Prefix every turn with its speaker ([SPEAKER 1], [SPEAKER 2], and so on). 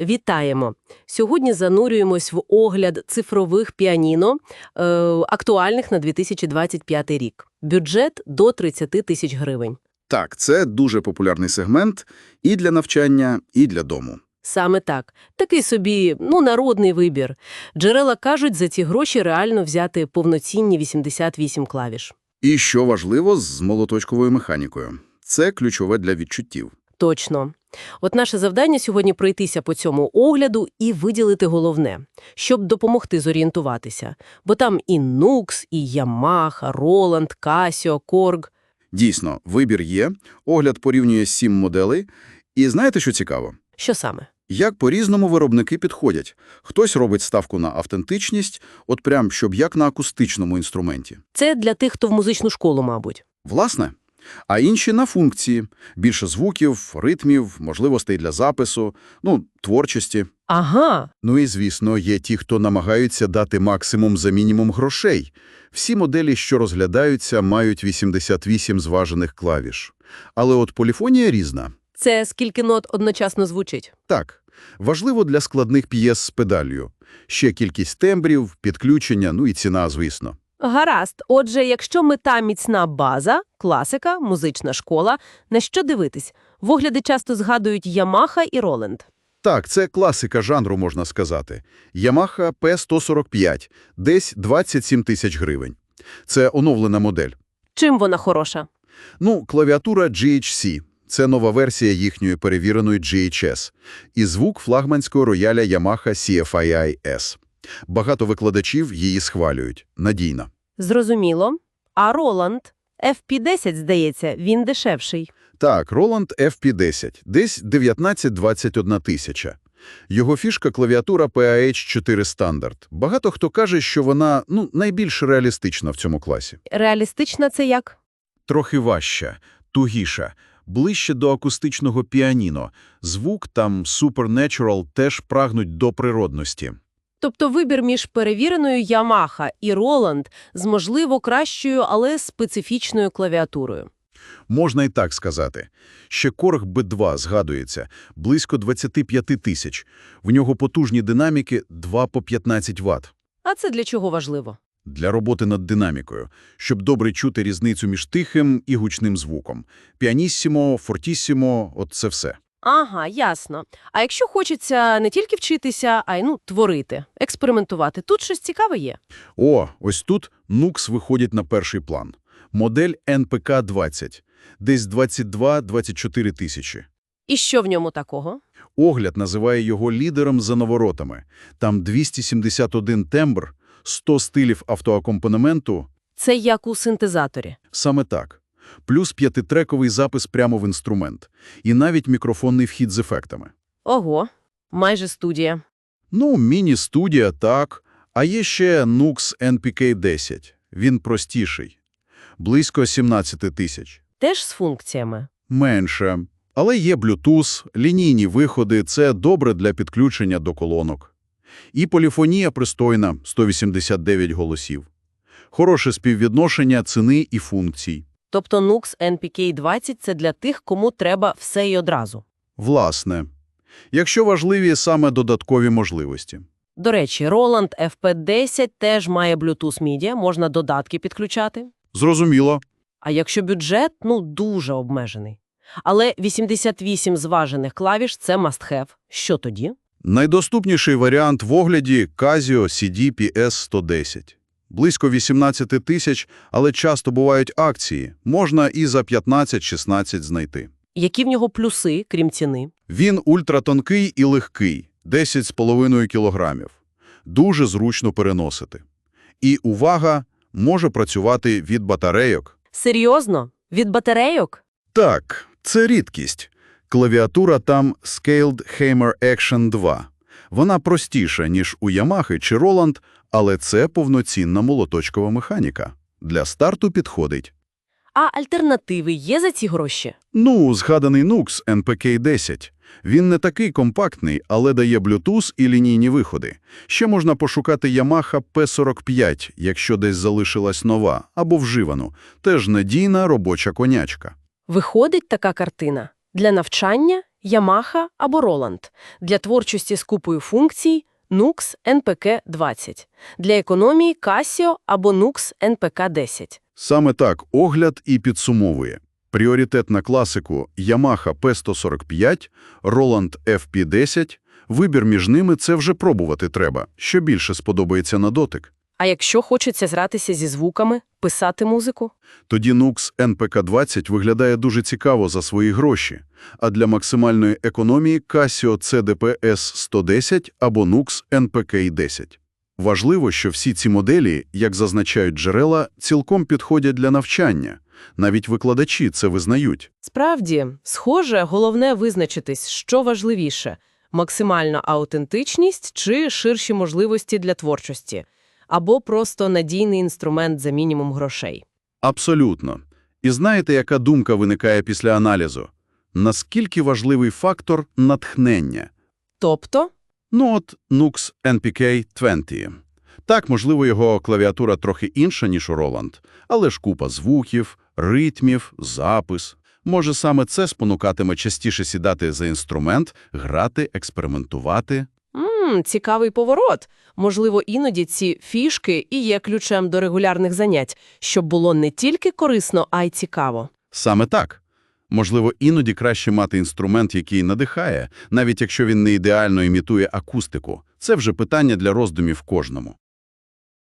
[SPEAKER 1] Вітаємо! Сьогодні занурюємось в огляд цифрових піаніно, е, актуальних на 2025 рік. Бюджет до 30 тисяч гривень.
[SPEAKER 2] Так, це дуже популярний сегмент і для навчання, і для дому.
[SPEAKER 1] Саме так. Такий собі, ну, народний вибір. Джерела кажуть, за ці гроші реально взяти повноцінні 88 клавіш.
[SPEAKER 2] І що важливо, з молоточковою механікою. Це ключове для відчуттів.
[SPEAKER 1] Точно. От наше завдання сьогодні пройтися по цьому огляду і виділити головне, щоб допомогти зорієнтуватися. Бо там і Nux, і Yamaha, Roland, Casio, Korg.
[SPEAKER 2] Дійсно, вибір є, огляд порівнює сім моделей. І знаєте, що цікаво?
[SPEAKER 1] Що саме?
[SPEAKER 2] Як по-різному виробники підходять. Хтось робить ставку на автентичність, от прям, щоб як на акустичному інструменті.
[SPEAKER 1] Це для тих, хто в музичну школу, мабуть.
[SPEAKER 2] Власне. А інші на функції. Більше звуків, ритмів, можливостей для запису, ну, творчості.
[SPEAKER 1] Ага,
[SPEAKER 2] Ну і, звісно, є ті, хто намагаються дати максимум за мінімум грошей. Всі моделі, що розглядаються, мають 88 зважених клавіш. Але от поліфонія різна.
[SPEAKER 1] це скільки нот одночасно звучить.
[SPEAKER 2] Так, важливо для складних п'єс з педаллю. Ще кількість тембрів, підключення, ну і ціна, звісно.
[SPEAKER 1] Гаразд. Отже, якщо мета міцна база, класика, музична школа, на що дивитись? В огляди часто згадують Yamaha і Roland.
[SPEAKER 2] Так, це класика жанру, можна сказати. Yamaha P145, десь 27 тисяч гривень. Це оновлена модель.
[SPEAKER 1] Чим вона хороша?
[SPEAKER 2] Ну, клавіатура GHC – це нова версія їхньої перевіреної GHS. І звук флагманського рояля Yamaha CFII-S. Багато викладачів її схвалюють. Надійна.
[SPEAKER 1] Зрозуміло. А Roland? FP10, здається, він дешевший.
[SPEAKER 2] Так, Roland FP10, десь 19-21 тисяча. Його фішка – клавіатура PAH-4 стандарт. Багато хто каже, що вона ну, найбільш реалістична в цьому класі.
[SPEAKER 1] Реалістична це як?
[SPEAKER 3] Трохи важча, тугіша, ближче до акустичного піаніно. Звук там Supernatural теж прагнуть до природності.
[SPEAKER 1] Тобто вибір між перевіреною Yamaha і Roland з, можливо, кращою, але специфічною клавіатурою.
[SPEAKER 3] Можна і так сказати. Ще Korg B2 згадується, близько 25 тисяч. В нього потужні динаміки 2 по 15 Вт.
[SPEAKER 1] А це для чого важливо?
[SPEAKER 3] Для роботи над динамікою, щоб добре чути різницю між тихим і гучним звуком. Піаніссімо, фортіссімо – от це все.
[SPEAKER 1] Ага, ясно. А якщо хочеться не тільки вчитися, а й ну, творити, експериментувати, тут щось цікаве є.
[SPEAKER 3] О, ось тут Nux виходить на перший план. Модель NPK-20, десь 22-24 тисячі.
[SPEAKER 1] І що в ньому такого?
[SPEAKER 3] Огляд називає його лідером за наворотами. Там 271 тембр, 100 стилів автоакомпанементу,
[SPEAKER 1] Це як у синтезаторі.
[SPEAKER 3] саме так. Плюс п'ятитрековий запис прямо в інструмент. І навіть мікрофонний вхід з ефектами.
[SPEAKER 1] Ого, майже студія.
[SPEAKER 3] Ну, міні-студія, так. А є ще Nux NPK-10. Він простіший. Близько 17 тисяч.
[SPEAKER 1] Теж з функціями.
[SPEAKER 3] Менше. Але є Bluetooth, лінійні виходи – це добре для підключення до колонок. І поліфонія пристойна – 189 голосів. Хороше співвідношення ціни і функцій.
[SPEAKER 1] Тобто Nux NPK-20 – це для тих, кому треба все й одразу.
[SPEAKER 3] Власне. Якщо важливі саме додаткові можливості.
[SPEAKER 1] До речі, Roland FP10 теж має Bluetooth Media, можна додатки підключати.
[SPEAKER 3] Зрозуміло.
[SPEAKER 1] А якщо бюджет, ну, дуже обмежений. Але 88 зважених клавіш – це must-have. Що тоді?
[SPEAKER 3] Найдоступніший варіант в огляді – Casio CD-PS-110. Близько 18 тисяч, але часто бувають акції. Можна і за 15-16 знайти.
[SPEAKER 1] Які в нього плюси, крім ціни?
[SPEAKER 3] Він ультратонкий і легкий – 10,5 кілограмів. Дуже зручно переносити. І, увага, може працювати від батарейок.
[SPEAKER 1] Серйозно? Від батарейок?
[SPEAKER 3] Так, це рідкість. Клавіатура там Scaled Hammer Action 2. Вона простіша, ніж у Yamaha чи Roland, але це повноцінна молоточкова механіка. Для старту підходить.
[SPEAKER 1] А альтернативи є за ці гроші?
[SPEAKER 3] Ну, згаданий Nux NPK-10. Він не такий компактний, але дає Bluetooth і лінійні виходи. Ще можна пошукати Yamaha P45, якщо десь залишилась нова, або вживану. Теж надійна робоча конячка.
[SPEAKER 1] Виходить така картина. Для навчання Yamaha або Roland. Для творчості з купою функцій NUX NPK-20. Для економії Casio або NUX NPK-10.
[SPEAKER 3] Саме так огляд і підсумовує. Пріоритет на класику Yamaha P145, Roland FP10. Вибір між ними – це вже пробувати треба. Що більше сподобається на дотик?
[SPEAKER 1] А якщо хочеться зратися зі звуками, писати музику?
[SPEAKER 3] Тоді NUX NPK-20 виглядає дуже цікаво за свої гроші, а для максимальної економії Casio CDP S110 або NUX NPK-10. Важливо, що всі ці моделі, як зазначають джерела, цілком підходять для навчання. Навіть викладачі це визнають.
[SPEAKER 1] Справді, схоже, головне визначитись, що важливіше – максимальна аутентичність чи ширші можливості для творчості, або просто надійний інструмент за мінімум грошей.
[SPEAKER 3] Абсолютно. І знаєте, яка думка виникає після аналізу? Наскільки важливий фактор натхнення?
[SPEAKER 1] Тобто,
[SPEAKER 3] Ну от NUX NPK-20. Так, можливо, його клавіатура трохи інша, ніж у Roland, але ж купа звуків, ритмів, запис. Може, саме це спонукатиме частіше сідати за інструмент, грати, експериментувати?
[SPEAKER 1] М, цікавий поворот. Можливо, іноді ці фішки і є ключем до регулярних занять, щоб було не тільки корисно, а й цікаво.
[SPEAKER 3] Саме так. Можливо, іноді краще мати інструмент, який надихає, навіть якщо він не ідеально імітує акустику. Це вже питання для роздумів кожному.